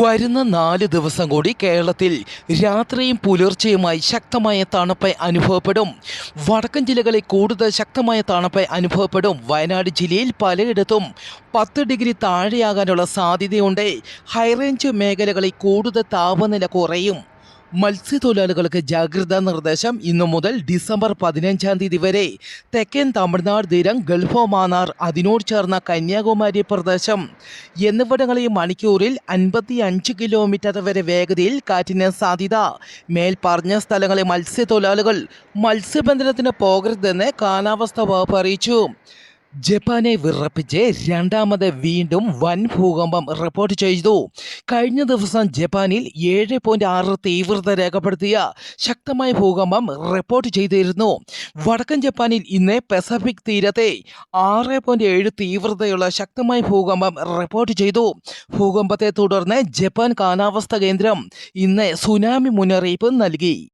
വരുന്ന നാല് ദിവസം കൂടി കേരളത്തിൽ രാത്രിയും പുലർച്ചെയുമായി ശക്തമായ തണുപ്പ് അനുഭവപ്പെടും. വടക്കൻ ജില്ലകളിൽ കൂടുതൽ ശക്തമായ തണുപ്പ് അനുഭവപ്പെടും. വയനാട് ജില്ലയിൽ പലയിടത്തും പത്ത് ഡിഗ്രി താഴെയാകാനുള്ള സാധ്യതയുണ്ട്. ഹൈറേഞ്ച് മേഖലകളിൽ കൂടുതൽ താപനില കുറയും. മത്സ്യത്തൊഴിലാളികൾക്ക് ജാഗ്രതാ നിർദ്ദേശം ഇന്നു മുതൽ ഡിസംബർ പതിനഞ്ചാം തീയതി വരെ. തെക്കൻ തമിഴ്നാട് തീരം ഗൾഫ് മാന്നാർ അതിനോട് ചേർന്ന കന്യാകുമാരി പ്രദേശം. എന്നിവിടങ്ങളിൽ മണിക്കൂറിൽ അൻപത്തി അഞ്ച് കിലോമീറ്റർ വരെ വേഗതയിൽ കാറ്റിന് സാധ്യത. മേൽപ്പറഞ്ഞ സ്ഥലങ്ങളിൽ മത്സ്യത്തൊഴിലാളികൾ മത്സ്യബന്ധനത്തിന് പോകരുതെന്ന് കാലാവസ്ഥാ വകുപ്പ് അറിയിച്ചു. ജപ്പാനെ വിറപ്പിച്ച് രണ്ടാമത് വീണ്ടും വൻ ഭൂകമ്പം റിപ്പോർട്ട് ചെയ്തു. കഴിഞ്ഞ ദിവസം ജപ്പാനിൽ ഏഴ് പോയിന്റ് ആറ് തീവ്രത രേഖപ്പെടുത്തിയ ശക്തമായ ഭൂകമ്പം റിപ്പോർട്ട് ചെയ്തിരുന്നു. വടക്കൻ ജപ്പാനിൽ ഇന്ന് പസഫിക് തീരത്തെ ആറ് പോയിന്റ് ഏഴ് തീവ്രതയുള്ള ശക്തമായ ഭൂകമ്പം റിപ്പോർട്ട് ചെയ്തു. ഭൂകമ്പത്തെ തുടർന്ന് ജപ്പാൻ കാലാവസ്ഥാ കേന്ദ്രം ഇന്ന് സുനാമി മുന്നറിയിപ്പ് നൽകി.